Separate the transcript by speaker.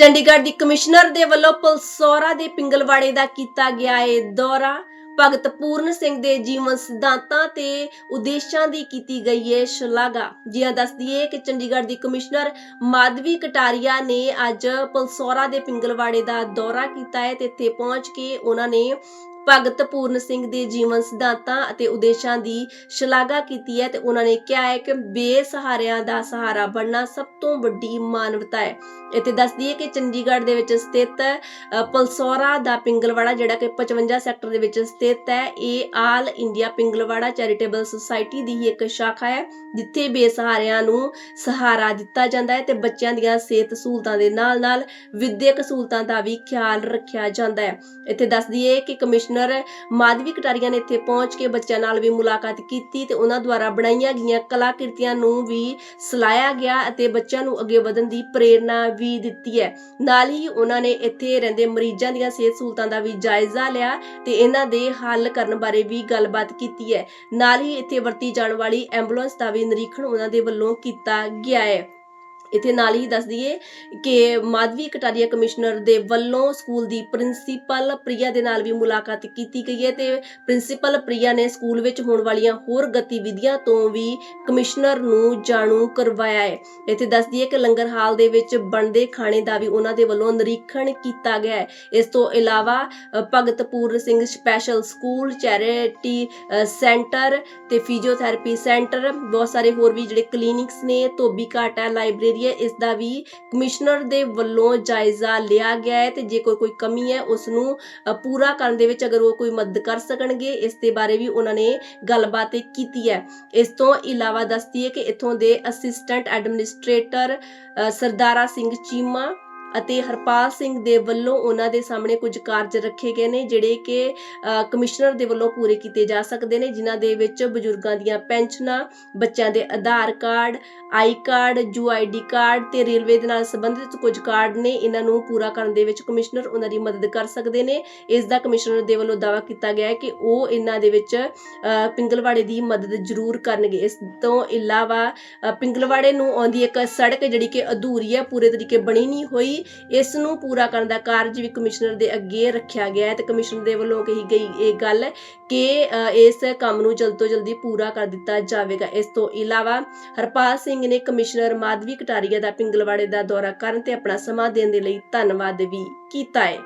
Speaker 1: ਚੰਡੀਗੜ੍ਹ ਦੀ ਕਮਿਸ਼ਨਰ ਦੇ ਵੱਲੋਂ ਪਲਸੌਰਾ ਦੇ ਪਿੰਗਲਵਾੜੇ ਦਾ ਕੀਤਾ ਗਿਆ ਹੈ ਦੌਰਾ। ਭਗਤ ਪੂਰਨ ਸਿੰਘ ਦੇ ਜੀਵਨ ਸਿਧਾਂਤਾਂ ਤੇ ਉਦੇਸ਼ਾਂ ਦੀ ਕੀਤੀ ਗਈ ਹੈ ਸ਼ਲਾਘਾ। ਜਿਹਾ ਦੱਸਦੀ ਹੈ ਕਿ ਚੰਡੀਗੜ੍ਹ ਦੀ ਕਮਿਸ਼ਨਰ ਮਾਧਵੀ ਕਟਾਰੀਆ ਨੇ ਅੱਜ ਪਲਸੌਰਾ ਦੇ ਪਿੰਗਲਵਾੜੇ ਦਾ ਦੌਰਾ ਕੀਤਾ ਹੈ ਤੇ ਇੱਥੇ ਪਹੁੰਚ ਕੇ ਉਹਨਾਂ ਨੇ ਭਗਤ ਪੂਰਨ ਸਿੰਘ ਦੇ ਜੀਵਨ ਸਿਧਾਂਤਾਂ ਅਤੇ ਉਦੇਸ਼ਾਂ ਦੀ ਸ਼ਲਾਘਾ ਕੀਤੀ ਹੈ ਤੇ ਉਹਨਾਂ ਨੇ ਕਿਹਾ ਹੈ ਕਿ ਬੇਸਹਾਰਿਆਂ ਦਾ ਸਹਾਰਾ ਬਣਨਾ ਸਭ ਤੋਂ ਵੱਡੀ ਮਾਨਵਤਾ ਹੈ। ਇੱਥੇ ਦੱਸਦੀ ਹੈ ਕਿ ਚੰਡੀਗੜ੍ਹ ਦੇ ਵਿੱਚ ਸਥਿਤ ਅ, ਪਲਸੌਰਾ ਦਾ ਪਿੰਗਲਵਾੜਾ ਜਿਹੜਾ ਕਿ 55 ਸੈਕਟਰ ਦੇ ਵਿੱਚ ਸਥਿਤ ਹੈ ਇਹ all India Pingalwara charitable society ਦੀ ਹੀ ਇੱਕ ਸ਼ਾਖਾ ਹੈ ਜਿੱਥੇ ਬੇਸਹਾਰਿਆਂ ਨੂੰ ਸਹਾਰਾ ਦਿੱਤਾ ਜਾਂਦਾ ਹੈ ਤੇ ਬੱਚਿਆਂ ਦੀਆਂ ਸਿਹਤ ਸਹੂਲਤਾਂ ਦੇ ਨਾਲ-ਨਾਲ ਵਿਦਿਅਕ ਸਹੂਲਤਾਂ ਦਾ ਵੀ ਖਿਆਲ ਰੱਖਿਆ ਜਾਂਦਾ ਹੈ। ਇੱਥੇ ਦੱਸਦੀ ਹੈ ਕਿ ਕਮਿਸ਼ਨ ਕਮਿਸ਼ਨਰ ਮਾਧਵੀ ਕਟਾਰੀਆ ਨੇ ਇੱਥੇ ਪਹੁੰਚ ਕੇ ਬੱਚਿਆਂ ਨਾਲ ਵੀ ਮੁਲਾਕਾਤ ਕੀਤੀ ਤੇ ਉਹਨਾਂ ਦੁਆਰਾ ਬਣਾਈਆਂ ਗਈਆਂ ਕਲਾਕ੍ਰਿਤੀਆਂ ਨੂੰ ਵੀ ਸਲਾਇਆ ਗਿਆ ਅਤੇ ਬੱਚਿਆਂ ਨੂੰ ਅੱਗੇ ਵਧਣ ਦੀ ਪ੍ਰੇਰਣਾ ਵੀ ਦਿੱਤੀ ਹੈ। ਨਾਲ ਹੀ ਉਹਨਾਂ ਨੇ ਇੱਥੇ ਰਹਿੰਦੇ ਮਰੀਜ਼ਾਂ ਦੀਆਂ ਸਿਹਤ ਸਹੂਲਤਾਂ ਦਾ ਵੀ ਜਾਇਜ਼ਾ ਲਿਆ ਤੇ ਇਹਨਾਂ ਦੇ ਹੱਲ ਕਰਨ ਬਾਰੇ ਵੀ ਗੱਲਬਾਤ ਕੀਤੀ ਹੈ। ਨਾਲ ਹੀ ਇੱਥੇ ਵਰਤੀ ਜਾਣ ਵਾਲੀ ਐਂਬੂਲੈਂਸ ਦਾ ਵੀ ਨਿਰੀਖਣ ਉਹਨਾਂ ਦੇ ਵੱਲੋਂ ਕੀਤਾ ਗਿਆ ਹੈ। ਇੱਥੇ ਨਾਲ ਹੀ ਦੱਸ ਦਈਏ ਕਿ ਮਾਧਵੀ ਕਟਾਰੀਆ ਕਮਿਸ਼ਨਰ ਦੇ ਵੱਲੋਂ ਸਕੂਲ ਦੀ ਪ੍ਰਿੰਸੀਪਲ ਪ੍ਰਿਆ ਦੇ ਨਾਲ ਵੀ ਮੁਲਾਕਾਤ ਕੀਤੀ ਗਈ ਹੈ ਤੇ ਪ੍ਰਿੰਸੀਪਲ ਪ੍ਰਿਆ ਨੇ ਸਕੂਲ ਵਿੱਚ ਹੋਣ ਵਾਲੀਆਂ ਹੋਰ ਗਤੀਵਿਧੀਆਂ ਤੋਂ ਵੀ ਕਮਿਸ਼ਨਰ ਨੂੰ ਜਾਣੂ ਕਰਵਾਇਆ ਹੈ। ਇੱਥੇ ਦੱਸ ਦਈਏ ਕਿ ਲੰਗਰ ਹਾਲ ਦੇ ਵਿੱਚ ਬਣਦੇ ਖਾਣੇ ਦਾ ਵੀ ਉਹਨਾਂ ਦੇ ਵੱਲੋਂ ਨਿਰੀਖਣ ਕੀਤਾ ਗਿਆ ਹੈ। ਇਸ ਤੋਂ ਇਲਾਵਾ Bhagatpur Singh special school, charity centre ਤੇ ਫਿਜ਼ੀਓਥੈਰੇਪੀ ਸੈਂਟਰ, ਬਹੁਤ ਸਾਰੇ ਹੋਰ ਵੀ ਜਿਹੜੇ ਕਲੀਨਿਕਸ ਨੇ, ਧੋਬੀ ਘਾਟ ਹੈ ਲਾਇਬ੍ਰੇਰੀ ਹੈ ਇਸ ਦਾ ਵੀ ਕਮਿਸ਼ਨਰ ਦੇ ਵੱਲੋਂ ਜਾਇਜ਼ਾ ਲਿਆ ਗਿਆ ਹੈ ਤੇ ਜੇ ਕੋਈ ਕੋਈ ਕਮੀ ਹੈ ਉਸ ਨੂੰ ਪੂਰਾ ਕਰਨ ਦੇ ਵਿੱਚ ਅਗਰ ਉਹ ਕੋਈ ਮਦਦ ਕਰ ਸਕਣਗੇ, ਇਸ ਦੇ ਬਾਰੇ ਵੀ ਉਹਨਾਂ ਨੇ ਗੱਲਬਾਤ ਕੀਤੀ ਹੈ। ਇਸ ਤੋਂ ਇਲਾਵਾ ਦੱਸਦੀ ਹੈ ਕਿ ਇਥੋਂ ਦੇ ਅਸਿਸਟੈਂਟ ਐਡਮਿਨਿਸਟ੍ਰੇਟਰ ਸਰਦਾਰਾ ਸਿੰਘ ਚੀਮਾ ਅਤੇ ਹਰਪਾਲ ਸਿੰਘ ਦੇ ਵੱਲੋਂ ਉਹਨਾਂ ਦੇ ਸਾਹਮਣੇ ਕੁਝ ਕਾਰਜ ਰੱਖੇ ਗਏ ਨੇ, ਜਿਹੜੇ ਕਿ ਕਮਿਸ਼ਨਰ ਦੇ ਵੱਲੋਂ ਪੂਰੇ ਕੀਤੇ ਜਾ ਸਕਦੇ ਨੇ, ਜਿਨ੍ਹਾਂ ਦੇ ਵਿੱਚ ਬਜ਼ੁਰਗਾਂ ਦੀਆਂ ਪੈਨਸ਼ਨਾਂ, ਬੱਚਿਆਂ ਦੇ ਆਧਾਰ ਕਾਰਡ, ਆਈ ਕਾਰਡ ਜੂ ਆਈਡੀ ਕਾਰਡ ਤੇ ਰੇਲਵੇ ਦੇ ਨਾਲ ਸੰਬੰਧਿਤ ਕੁਝ ਕਾਰਡ ਨੇ, ਇਹਨਾਂ ਨੂੰ ਪੂਰਾ ਕਰਨ ਦੇ ਵਿੱਚ ਕਮਿਸ਼ਨਰ ਉਹਨਾਂ ਦੀ ਮਦਦ ਕਰ ਸਕਦੇ ਨੇ। ਇਸ ਦਾ ਕਮਿਸ਼ਨਰ ਦੇ ਵੱਲੋਂ ਦਾਅਵਾ ਕੀਤਾ ਗਿਆ ਹੈ ਕਿ ਉਹ ਇਹਨਾਂ ਦੇ ਵਿੱਚ ਪਿੰਗਲਵਾੜੇ ਦੀ ਮਦਦ ਜ਼ਰੂਰ ਕਰਨਗੇ। ਇਸ ਤੋਂ ਇਲਾਵਾ ਪਿੰਗਲਵਾੜੇ ਨੂੰ ਆਉਂਦੀ ਇੱਕ ਸੜਕ ਜਿਹੜੀ ਕਿ ਅਧੂਰੀ ਹੈ, ਪੂਰੇ ਤਰੀਕੇ ਬਣੀ ਨਹੀਂ ਹੋਈ ਇਸ ਨੂੰ ਪੂਰਾ ਕਰਨ ਦਾ ਕਾਰਜ ਵੀ ਕਮਿਸ਼ਨਰ ਦੇ ਅੱਗੇ ਰੱਖਿਆ ਗਿਆ ਹੈ ਤੇ ਕਮਿਸ਼ਨਰ ਦੇ ਵੱਲੋਂ ਕਹੀ ਗਈ ਇਹ ਗੱਲ ਕਿ ਇਸ ਕੰਮ ਨੂੰ ਜਲਦ ਤੋਂ ਜਲਦੀ ਪੂਰਾ ਕਰ ਦਿੱਤਾ ਜਾਵੇਗਾ। ਇਸ ਤੋਂ ਇਲਾਵਾ ਹਰਪਾਲ ਸਿੰਘ ਨੇ ਕਮਿਸ਼ਨਰ ਮਾਧਵੀ ਕਟਾਰੀਆ ਦਾ ਪਿੰਗਲਵਾੜੇ ਦਾ ਦੌਰਾ ਕਰਨ ਤੇ ਆਪਣਾ ਸਮਾਂ ਦੇਣ ਦੇ ਲਈ ਧੰਨਵਾਦ ਵੀ ਕੀਤਾ ਹੈ।